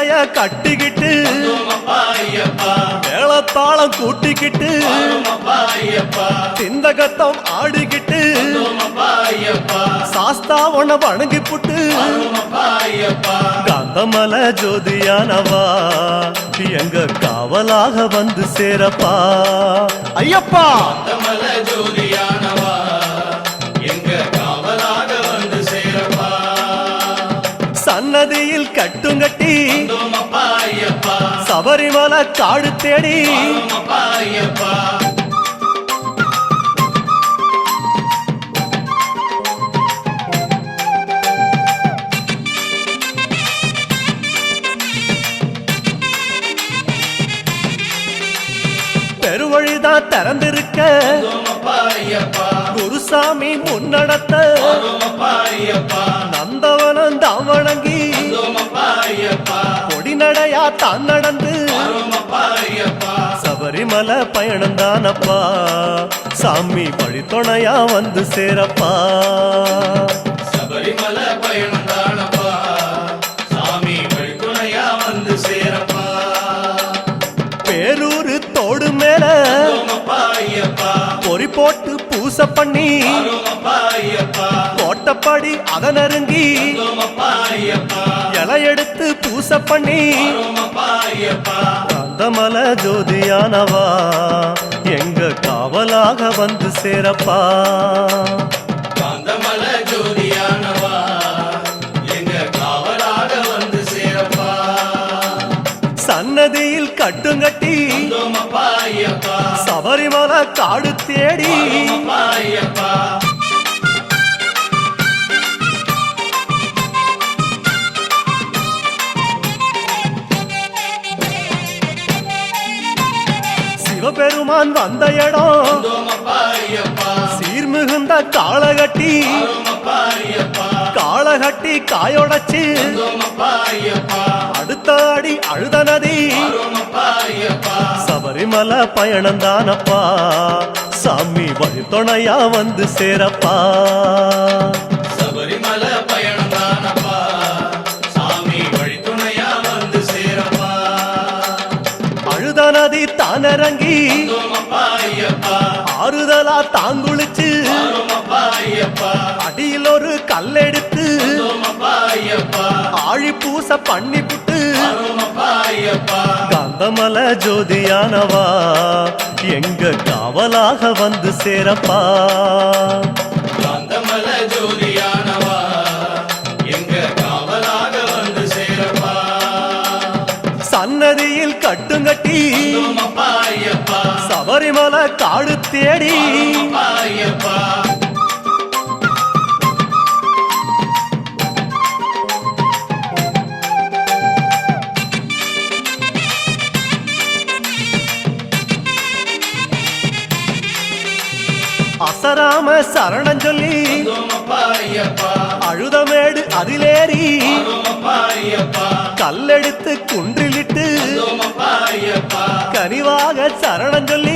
சீலைய கட்டிக்கிட்டு மேளத்தாளம் கூட்டிக்கிட்டு சிந்தகத்தம் ஆடிக்கிட்டு சாஸ்தா உன வணங்கி புட்டு கந்தமல ஜோதியானவா எங்க காவலாக வந்து சேரப்பா. ஐயப்பா! கமல ஜோதியானவா எங்க காவலாக வந்து சேரப்பா. சன்னதியில் ஐயப்பா சபரிமலை காடு தேடி. பெருவழிதான் திறந்திருக்க. குருசாமி முன்னடத்த. நந்தவனம் தாம் வணங்கி. கொடிநடையா தான் நடந்து சபரிமலை பயணம் தானப்பா சாமி வழித்துணையா வந்து சேரப்பா. சபரிமலை பயணம் தானப்பா சாமி வழித்துணையா வந்து சேரப்பா. பேரூரு தோடு மேல பொறி போட்டு பூச பண்ணி கோட்டப்படி அதை நெருங்கி இலை எடுத்து பூச பண்ணி காந்தமல ஜோதியானவா? எங்க காவலாக வந்து சேரப்பா? காந்தமல ஜோதியானவா? எங்க காவலாக வந்து சேரப்பா? சன்னதியில் கட்டுங்கட்டி. சபரிமலை காடு தேடி. பெருமான் வந்த இடம் சீர்மிகுந்த காலகட்டி காலகட்டி காயொடச்சு அடுத்த அடி அழுத நதி. சபரிமலை பயணம் தானப்பா சாமி வழித்துணையா வந்து சேரப்பா. ஐயப்பா ஆறுதலா தாங்குளிச்சு. அடியில் ஒரு கல்லெடுத்து ஆழி பூச பண்ணி புட்டு. காந்தமல ஜோதியானவா. எங்க காவலாக வந்து சேரப்பா. காந்தமல ஜோதியானவா. எங்க காவலாக வந்து சேரப்பா. சன்னதியில் கட்டுங்கட்டி. சபரிமலை காடு தேடி. அசராம சரணம் சொல்லி அழுதமேடு அதிலேறி. கல்லெடுத்து குன்றிலிட்டு கனிவாக சரணம் சொல்லி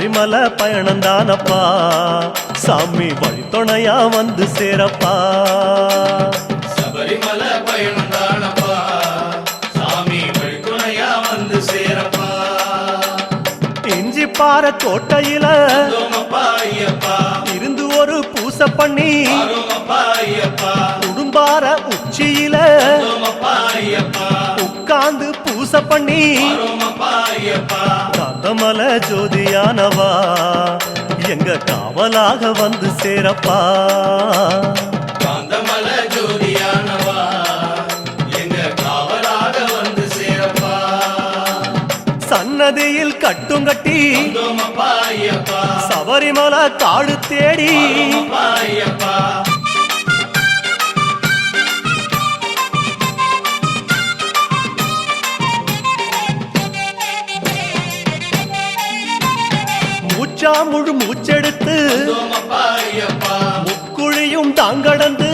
சபரிமலை பயணம் தானப்பா சாமி வழித்துணையா வந்து சேரப்பா. சபரிமலை பயணம் தானப்பா சாமி வழித்துணையா வந்து சேரப்பா. இஞ்சி பாற கோட்டையில இருந்து ஒரு பூச பண்ணி குடும்பார உச்சியில உட்கார்ந்து பூச பண்ணி. கந்தமல ஜோதியானவா எங்க காவலாக வந்து சேரப்பா. காந்தமல ஜோதியானவா எங்க காவலாக வந்து சேரப்பா. சன்னதியில் தோமப்பா ஐயப்பா. சபரிமலை காடு தேடி. எல்லாம் முழு மூச்செடுத்து முக்குழியும் தாங்கடந்து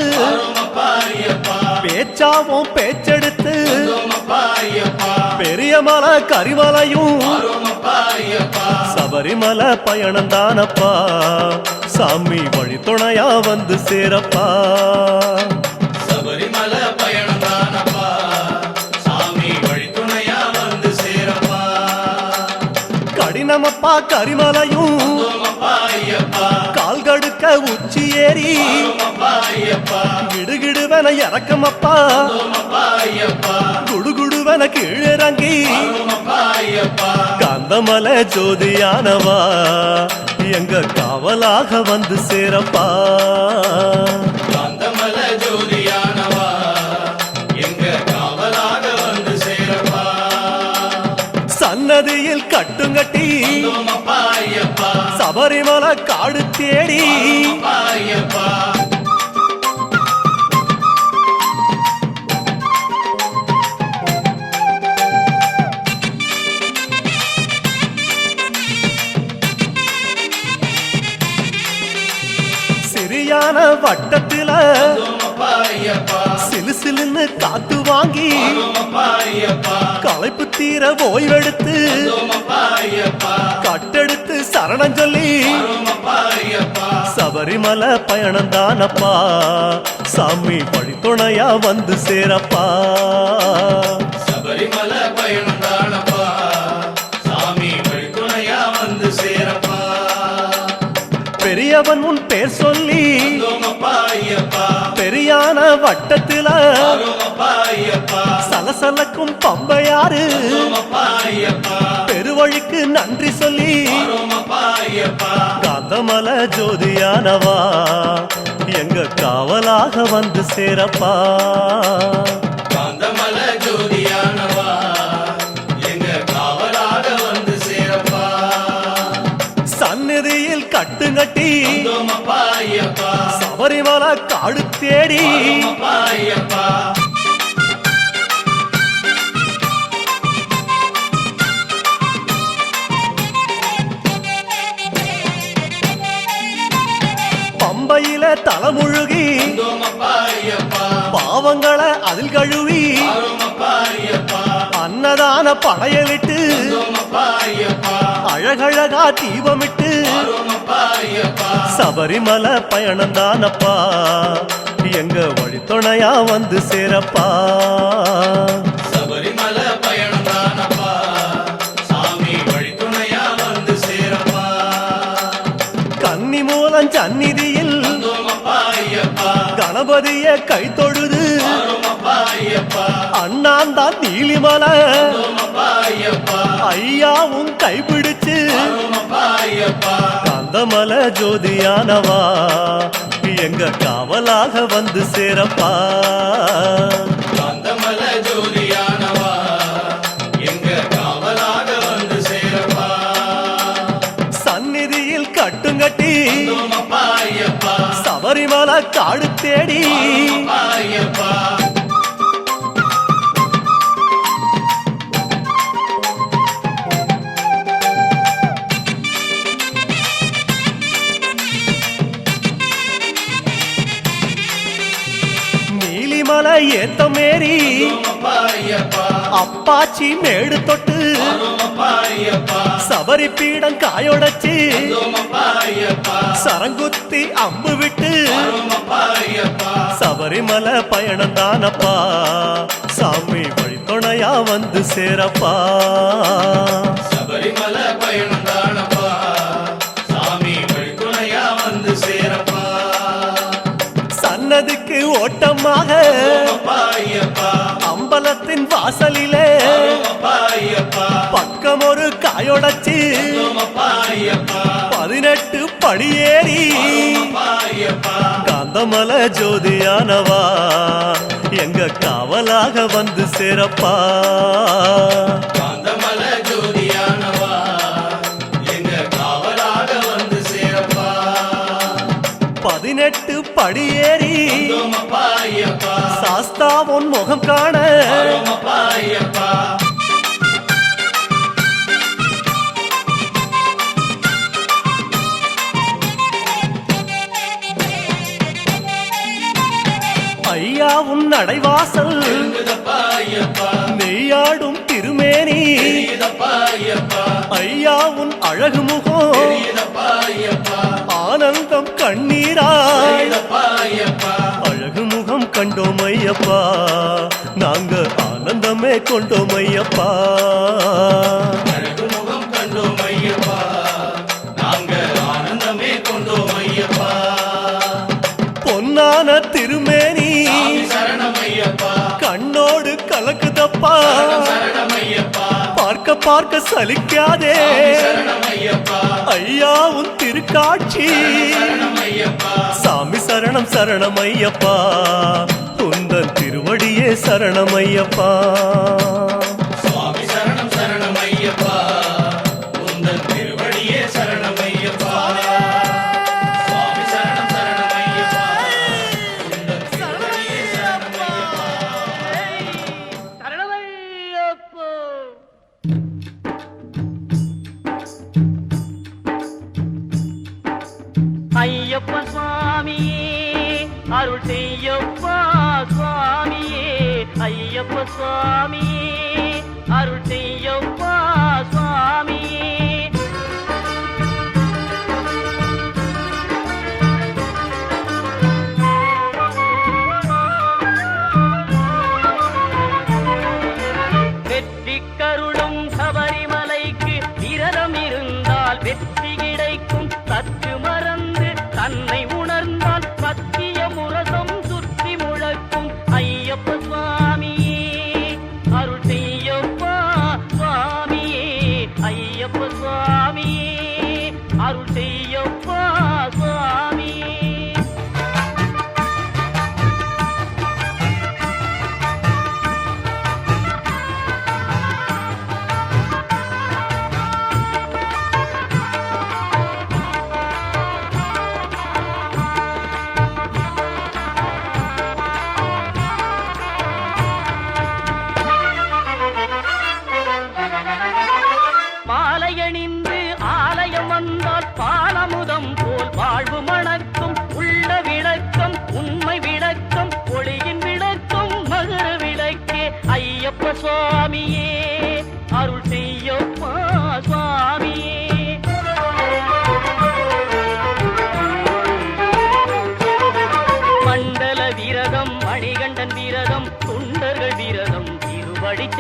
பேச்சாவும் பேச்செடுத்து பெரிய மலை கரிமலையும் சபரிமலை பயணம் தானப்பா. சாமி வழித்துணையா வந்து சேரப்பா. பிரியமப்பா கரிமலையும். கால் கடுக்க உச்சி ஏறி. ஓமப்பா கிடுகிடுவன இறக்கமப்பா. குடுகுடுவன கீழிறங்கி. ஓமப்பா ஜோதியானவா எங்க காவலாக வந்து சேரப்பா. கட்டுங்கட்டி. சபரிமலை காடு தேடி. சிறியான வட்டத்தில சிலு சிலுன்னு காத்து வாங்கி களைப்பு தீர ஓய்வெடுத்து கட்டெடுத்து சரணம் சொல்லி சபரிமலை பயணம் தானப்பா. சாமி வழித்துணையா வந்து சேரப்பா. சபரிமல பயணம் தானப்பா. சாமி வந்து சேரப்பா. பெரியவன் உன் பேர் சொல்லி வட்டத்தில சலசலக்கும் பம்பையாறு. பெருவழிக்கு நன்றி சொல்லி காந்தமல ஜோதியானவா எங்க காவலாக வந்து சேரப்பா. காந்தமல ஜோதியானவா எங்க காவலாக வந்து சேரப்பா. சந்நிதியில் கட்டுங்கட்டி ஓமப்பா ஐயப்பா சபரிமலை காடு தேடி. பம்பையில தலைமுழுகி பாவங்களை அதில் கழுவி அன்னதான படையலிட்டு அழகழகா தீபமிட்டு சபரிமலை பயணம் தானப்பா. எங்க வழித்துணையா வந்து சேரப்பா. சபரிமல பயணம் தானப்பா. சாமி வழித்துணையா வந்து சேரப்பா. கன்னி மூலம் சந்நிதியில் கணபதிய கை தொழுது ஐயப்பா அண்ணாந்தான் நீலிமலை. ஐயாவும் ஐயப்பா காந்தமல ஜோதியானவா. எங்க காவலாக வந்து சேரப்பா. காந்தமல ஜோதியானவா. எங்க காவலாக வந்து சேரப்பா. சந்நிதியில் கட்டுங்கட்டி. சபரிமலை காடு தேடி. நீலிமலை ஏத்த மேரி ஓமப்பா ஐயப்பா அப்பாச்சி மேடு தொட்டு சபரி பீடம் காயொடச்சு சரங்குத்தி அம்பு விட்டு சபரிமலை பயணம் தானப்பா சாமி வழித்துணையா வந்து சேரப்பா. சபரிமல பயணம் தானப்பா சாமி வழித்துணையா வந்து சேரப்பா. சன்னதிக்கு ஓட்டமாக வாசலிலே பக்கம் ஒரு காயொடச்சு பதினெட்டு படியேறி காந்தமல ஜோதியானவா எங்க காவலாக வந்து சேரப்பா. காந்தமல ஜோதியானவா எங்க காவலாக வந்து சேரப்பா. பதினெட்டு படியேறி சாஸ்தா உன் முகம் காண. ஐயா உன் ஐயப்பா நெய்யாடும் திருமேனி. ஐயா உன் அழகு முகம் ஆனந்தம் கண்ணீராய். கண்டோம் ஐயப்பா. நாங்க ஆனந்தமே கொண்டோம் ஐயப்பா. கண்டோம் ஐயப்பா. நாங்க ஆனந்தமே கொண்டோம் ஐயப்பா. பொன்னான திருமேனி. கண்ணோடு கலக்குதப்பா. பார்க்க பார்க்க சலிக்காதே. ஐயா உன் திருக்காட்சி. சாமி சரணம் சரணம் ஐயப்பா உந்தன் திருவடியே சரணம் ஐயப்பா சுவாமி சரணம் சரணமையப்பா. உந்தன்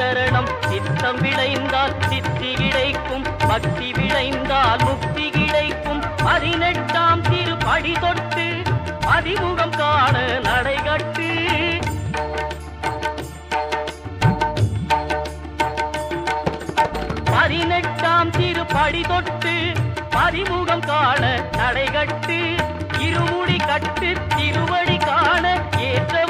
சரணம். சித்தம் விளைந்தால் சித்தி கிடைக்கும். பக்தி விளைந்தால் முக்தி கிடைக்கும். பதினெட்டாம் திருப்படி தொட்டு அதிமுகம் காண நடைகட்டு பதினெட்டாம் திருப்படி தொட்டு அறிமுகம் காண நடைகட்டு இருமுடி கட்டு திருவடி காண ஏற்ற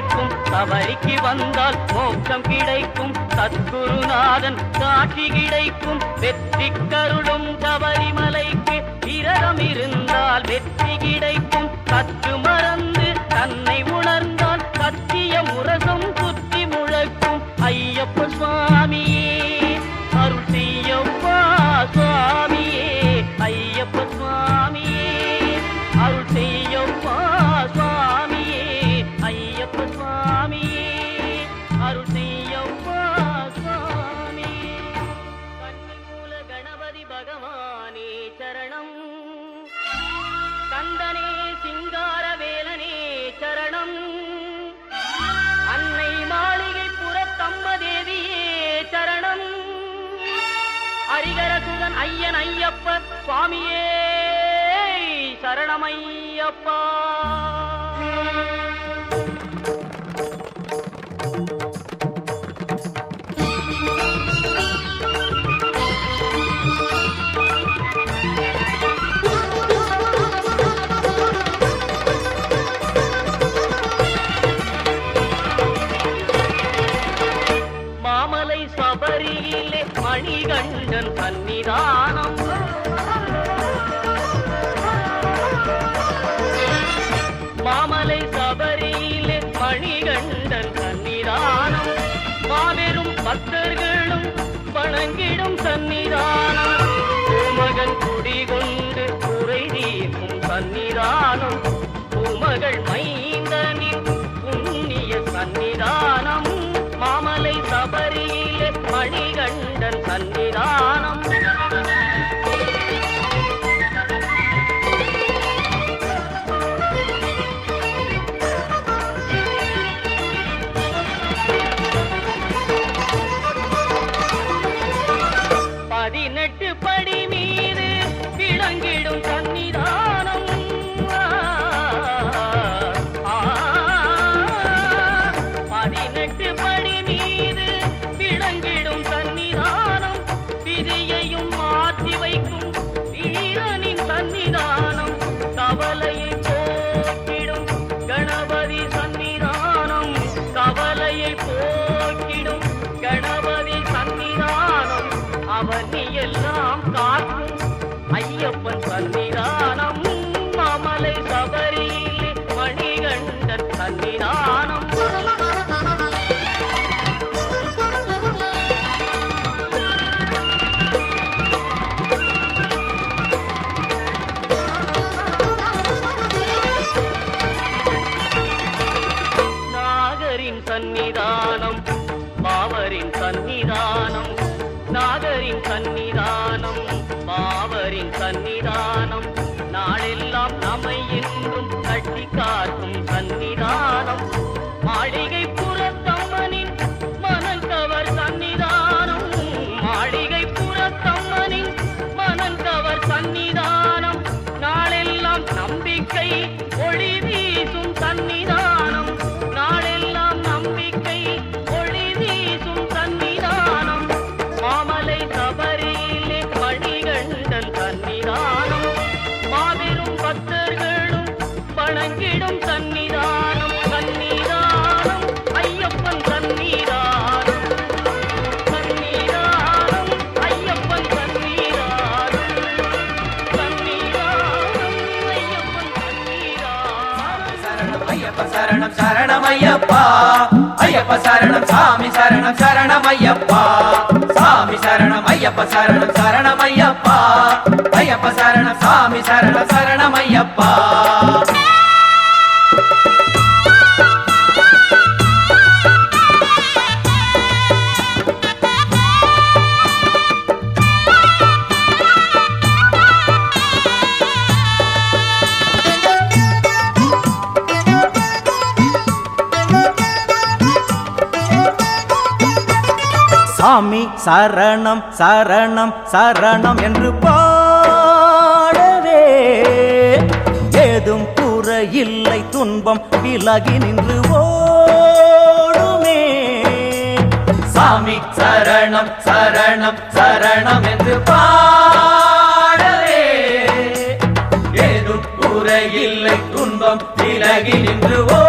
கிடைக்கும். தவறிக்கு வந்தால் மோட்சம் கிடைக்கும். சத்குருநாதன் காட்சி கிடைக்கும். வெற்றி கருளும் தவறிமலைக்கு விரதம் இருந்தால் வெற்றி கிடைக்கும். சற்று மறந்து தன்னை உணர்ந்தான். சத்திய முரசும் புத்தி முழக்கும். ஐயப்ப சுவாமி சரணமையப்பா மாமலை சபரியிலே மணிகண்டன் சன்னிதான் வணங்கிடும் பதினெட்டு சரணம் ஐயப்ப சரணம் சாமி சரணம் சரணமையப்பா சாமி சரணம் ஐயப்ப சரணம் சரணம் ஐயப்ப. சரணம் சாமி சரணம் சுவாமி சரணம் சரணம் சரணம் என்று பாடவே. ஏதும் குறையில்லை துன்பம் விலகி நின்று ஓடுமே. சாமி சரணம் சரணம் சரணம் என்று பாடவே. ஏதும் குறையில்லை துன்பம் விலகி நின்று ஓ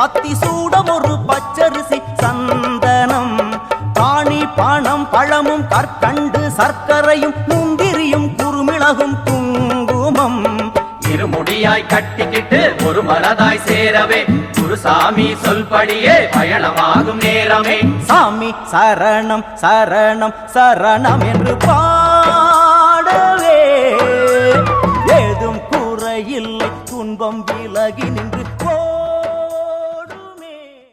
பத்தி சூடம் ஒரு பச்சரிசி சந்தனம். பாணி பணம் பழமும் கற்கண்டு சர்க்கரையும் முந்திரியும் குறுமிளகும் குங்குமம். இருமுடியாய் கட்டிக்கிட்டு ஒரு மனதாய் சேரவே குருசாமி சொல்படியே பயணமாகும் நேரமே. சாமி சரணம் சரணம் சரணம் என்று பா